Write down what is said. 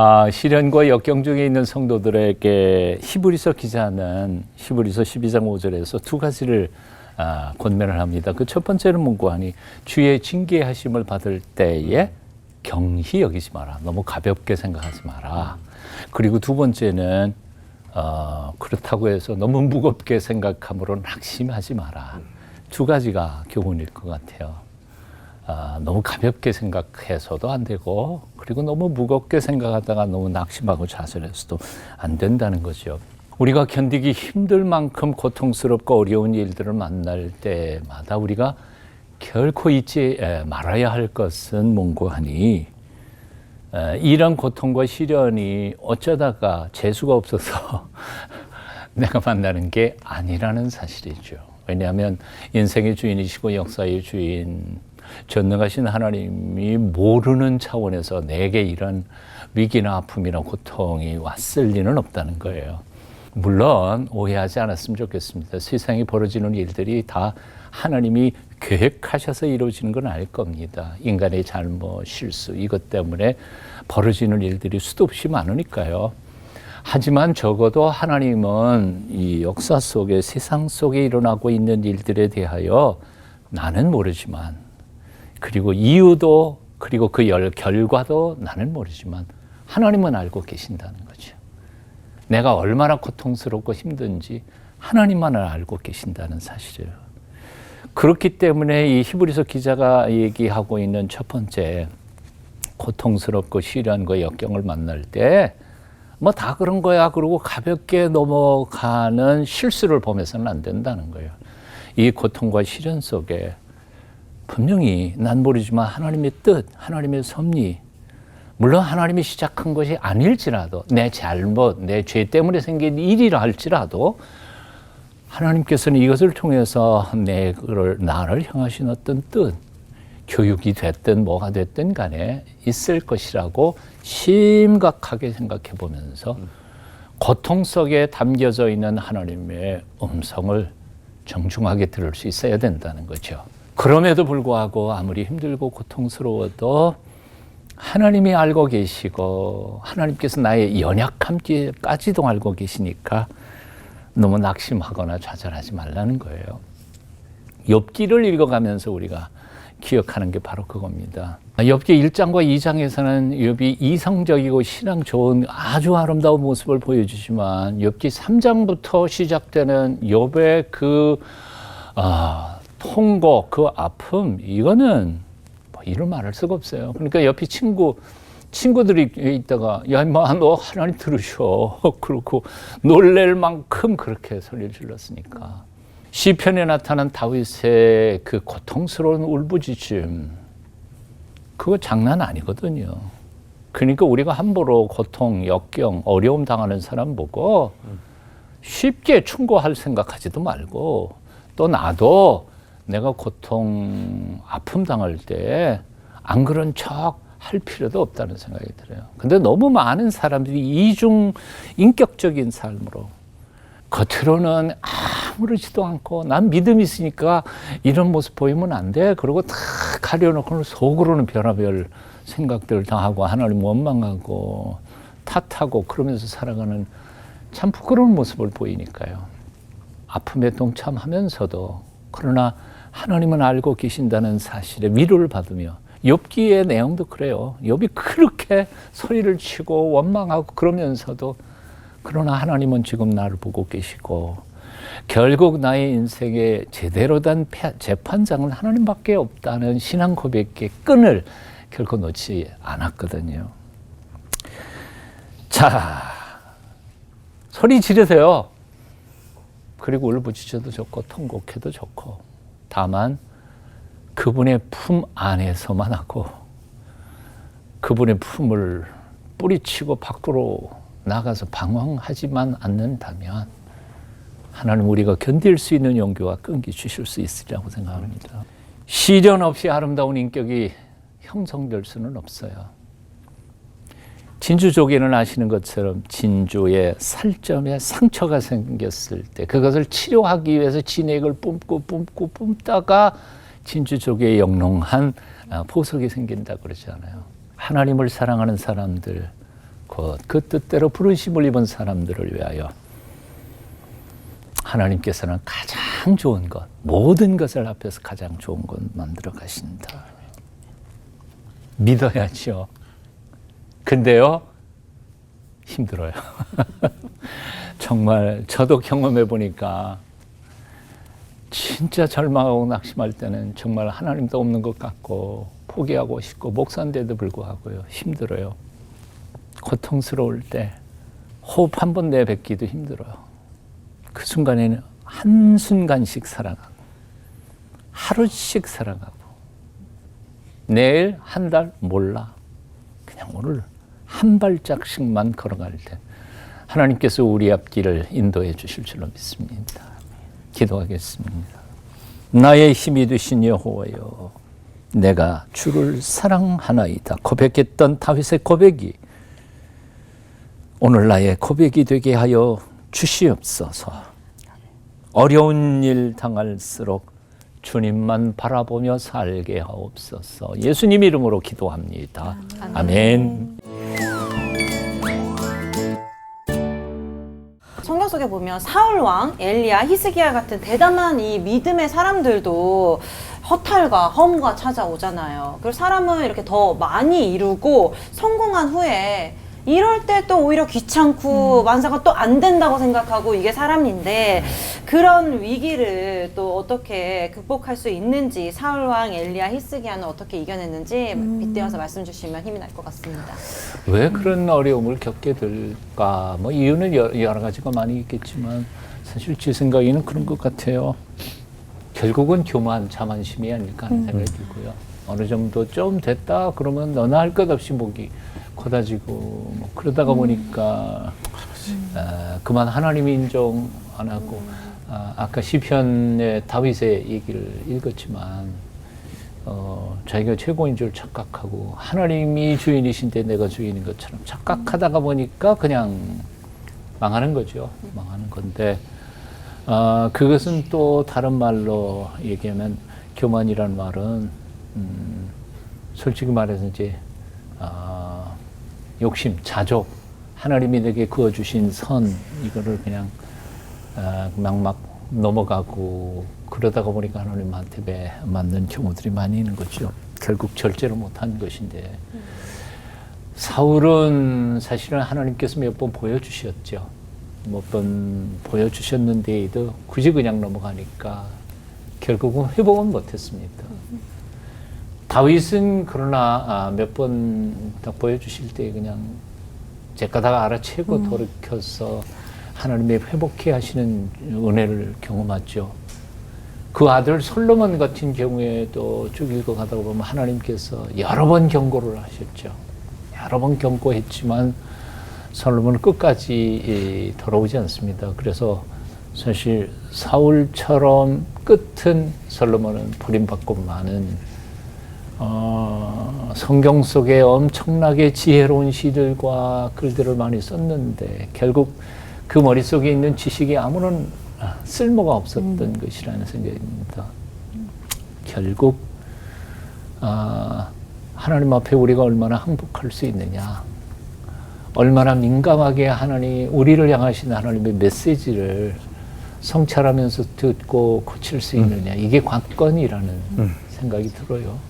아, 시련과 역경 중에 있는 성도들에게 히브리서 기자는 히브리서 12장 5절에서 두 가지를 아, 권면을 합니다. 그 첫 번째는 문구하니 주의 징계하심을 받을 때에 경히 여기지 마라. 너무 가볍게 생각하지 마라. 그리고 두 번째는 어, 그렇다고 해서 너무 무겁게 생각함으로 낙심하지 마라. 두 가지가 교훈일 것 같아요. 아, 너무 가볍게 생각해서도 안 되고 그리고 너무 무겁게 생각하다가 너무 낙심하고 좌절해서도 안 된다는 거죠. 우리가 견디기 힘들 만큼 고통스럽고 어려운 일들을 만날 때마다 우리가 결코 잊지 에, 말아야 할 것은 뭔고하니 에, 이런 고통과 시련이 어쩌다가 재수가 없어서 내가 만나는 게 아니라는 사실이죠. 왜냐하면 인생의 주인이시고 역사의 주인, 전능하신 하나님이 모르는 차원에서 내게 이런 위기나 아픔이나 고통이 왔을 리는 없다는 거예요. 물론 오해하지 않았으면 좋겠습니다. 세상에 벌어지는 일들이 다 하나님이 계획하셔서 이루어지는 건 알 겁니다. 인간의 잘못, 실수 이것 때문에 벌어지는 일들이 수도 없이 많으니까요. 하지만 적어도 하나님은 이 역사 속에 세상 속에 일어나고 있는 일들에 대하여 나는 모르지만 그리고 이유도 그리고 그 열, 결과도 나는 모르지만 하나님은 알고 계신다는 거죠. 내가 얼마나 고통스럽고 힘든지 하나님만 알고 계신다는 사실이에요. 그렇기 때문에 이 히브리서 기자가 얘기하고 있는 첫 번째 고통스럽고 시련과 역경을 만날 때 뭐 다 그런 거야 그러고 가볍게 넘어가는 실수를 범해서는 안 된다는 거예요. 이 고통과 시련 속에 분명히 난 모르지만 하나님의 뜻, 하나님의 섭리, 물론 하나님이 시작한 것이 아닐지라도 내 잘못, 내 죄 때문에 생긴 일이라 할지라도 하나님께서는 이것을 통해서 내를 나를 향하신 어떤 뜻, 교육이 됐든 뭐가 됐든 간에 있을 것이라고 심각하게 생각해 보면서 고통 속에 담겨져 있는 하나님의 음성을 정중하게 들을 수 있어야 된다는 거죠. 그럼에도 불구하고 아무리 힘들고 고통스러워도 하나님이 알고 계시고 하나님께서 나의 연약함까지도 알고 계시니까 너무 낙심하거나 좌절하지 말라는 거예요. 욥기를 읽어가면서 우리가 기억하는 게 바로 그겁니다. 엽기 1장과 2장에서는 엽이 이성적이고 신앙 좋은 아주 아름다운 모습을 보여주지만 엽기 3장부터 시작되는 엽의 그 아, 통고, 그 아픔 이거는 뭐 이를 말할 수가 없어요. 그러니까 옆에 친구 친구들이 있다가 야 임마 너 하나님 들으셔 그렇고 놀랄 만큼 그렇게 소리를 질렀으니까 시편에 나타난 다윗의 그 고통스러운 울부짖음 그거 장난 아니거든요. 그러니까 우리가 함부로 고통, 역경, 어려움 당하는 사람 보고 쉽게 충고할 생각하지도 말고 또 나도 내가 고통, 아픔 당할 때 안 그런 척 할 필요도 없다는 생각이 들어요. 근데 너무 많은 사람들이 이중 인격적인 삶으로 겉으로는 아 무렇지도 않고 난 믿음이 있으니까 이런 모습 보이면 안 돼. 그러고 다 가려놓고는 속으로는 별의별 생각들을 다 하고 하나님 원망하고 탓하고 그러면서 살아가는 참 부끄러운 모습을 보이니까요. 아픔에 동참하면서도 그러나 하나님은 알고 계신다는 사실에 위로를 받으며 욥기의 내용도 그래요. 욥이 그렇게 소리를 치고 원망하고 그러면서도 그러나 하나님은 지금 나를 보고 계시고 결국 나의 인생의 제대로 된 재판장은 하나님밖에 없다는 신앙 고백의 끈을 결코 놓지 않았거든요. 자, 소리 지르세요. 그리고 울부짖어도 좋고 통곡해도 좋고 다만 그분의 품 안에서만 하고 그분의 품을 뿌리치고 밖으로 나가서 방황하지만 않는다면 하나님 우리가 견딜 수 있는 용기와 끈기 주실 수 있으리라고 생각합니다. 시련 없이 아름다운 인격이 형성될 수는 없어요. 진주족에는 아시는 것처럼 진주의 살점에 상처가 생겼을 때 그것을 치료하기 위해서 진액을 뿜고 뿜고 뿜다가 진주족에 영롱한 보석이 생긴다 그러잖아요. 하나님을 사랑하는 사람들 곧 그 뜻대로 부르심을 입은 사람들을 위하여 하나님께서는 가장 좋은 것, 모든 것을 앞에서 가장 좋은 것 만들어 가신다. 믿어야죠. 근데요, 힘들어요. 정말 저도 경험해 보니까 진짜 절망하고 낙심할 때는 정말 하나님도 없는 것 같고 포기하고 싶고 목사인데도 불구하고요 힘들어요. 고통스러울 때 호흡 한 번 내뱉기도 힘들어요. 그 순간에는 한 순간씩 살아가고 하루씩 살아가고 내일 한 달 몰라. 그냥 오늘 한 발짝씩만 걸어갈 때 하나님께서 우리 앞길을 인도해 주실 줄로 믿습니다. 기도하겠습니다. 나의 힘이 되신 여호와여, 내가 주를 사랑하나이다. 고백했던 다윗의 고백이 오늘 나의 고백이 되게 하여 주시옵소서. 어려운 일 당할수록 주님만 바라보며 살게 하옵소서. 예수님 이름으로 기도합니다. 아멘. 성경 속에 보면 사울 왕, 엘리야, 히스기야 같은 대담한 이 믿음의 사람들도 허탈과 허무가 찾아오잖아요. 그리고 사람은 이렇게 더 많이 이루고 성공한 후에 이럴 때 또 오히려 귀찮고 만사가 또 안 된다고 생각하고 이게 사람인데 그런 위기를 또 어떻게 극복할 수 있는지 사울 왕, 엘리야, 히스기야는 어떻게 이겨냈는지 빗대어서 말씀 주시면 힘이 날 것 같습니다. 왜 그런 어려움을 겪게 될까? 뭐 이유는 여- 여러 가지가 많이 있겠지만 사실 제 생각에는 그런 것 같아요. 결국은 교만, 자만심이 아닐까 하는 생각이 들고요. 어느 정도 좀 됐다 그러면 너나 할 것 없이 목이 커다지고 뭐 그러다가 보니까 아, 그만 하나님 인정 안 하고 아, 아까 시편의 다윗의 얘기를 읽었지만 어, 자기가 최고인 줄 착각하고 하나님이 주인이신데 내가 주인인 것처럼 착각하다가 보니까 그냥 망하는 거죠. 망하는 건데 아, 그것은 또 다른 말로 얘기하면 교만이라는 말은 음, 솔직히 말해서 이제 아, 욕심, 자족, 하나님이 내게 그어주신 선 이거를 그냥 아, 그냥 막 넘어가고 그러다가 보니까 하나님한테 매 맞는 경우들이 많이 있는 거죠. 결국 절제를 못한 것인데 사울은 사실은 하나님께서 몇 번 보여주셨죠. 몇 번 보여주셨는데도 굳이 그냥 넘어가니까 결국은 회복은 못했습니다. 다윗은 그러나 아, 몇번 딱 보여주실 때 그냥 제가다가 알아채고 돌이켜서 하나님의 회복해 하시는 은혜를 경험하죠. 그 아들 솔로몬 같은 경우에도 쭉 읽어가다 보면 하나님께서 여러 번 경고를 하셨죠. 여러 번 경고했지만 솔로몬은 끝까지 이, 돌아오지 않습니다. 그래서 사실 사울처럼 끝은 솔로몬은 버림받고 많은 어, 성경 속에 엄청나게 지혜로운 시들과 글들을 많이 썼는데 결국 그 머릿속에 있는 지식이 아무런 아, 쓸모가 없었던 것이라는 생각입니다. 결국 아, 하나님 앞에 우리가 얼마나 항복할 수 있느냐, 얼마나 민감하게 하나님 우리를 향하신 하나님의 메시지를 성찰하면서 듣고 고칠 수 있느냐. 이게 관건이라는 생각이 들어요.